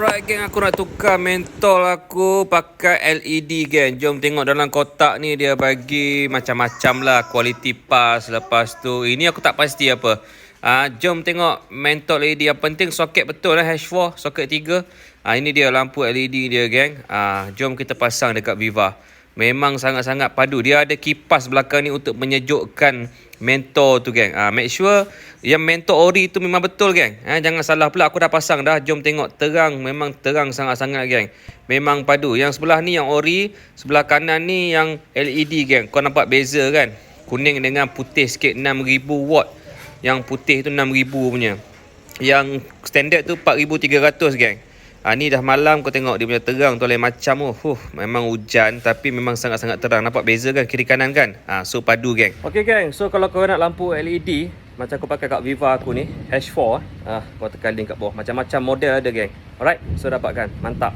Alright geng aku nak tukar mentol aku pakai LED geng. Jom tengok dalam kotak ni dia bagi macam-macam lah Quality pass lepas tu. Ini aku tak pasti apa. Ah, Jom tengok mentol LED Yang penting soket betul lah H4 Soket 3 ah, Ini dia lampu LED dia geng. Ah, Jom kita pasang dekat Viva Memang sangat-sangat padu. Dia ada kipas belakang ni untuk menyejukkan mentor tu geng. Ah, make sure yang mentor ori tu memang betul geng. Ah, jangan salah pula aku dah pasang dah. Jom tengok terang. Memang terang sangat-sangat geng. Memang padu. Yang sebelah ni yang ori, sebelah kanan ni yang LED geng. Kau nampak beza kan? Kuning dengan putih sikit 6000 watt. Yang putih tu 6000 punya. Yang standard tu 4300 geng. Ha, ni dah malam kau tengok dia punya terang tu lain macam oh. Huh, memang hujan tapi memang sangat-sangat terang. Nampak beza kan kiri kanan kan? Ha, so padu geng. Okay geng, so kalau kau nak lampu LED macam aku pakai kat Viva aku ni H4 ah, kau tekan link kat bawah. Macam-macam model ada geng. Alright, so dapatkan. Mantap.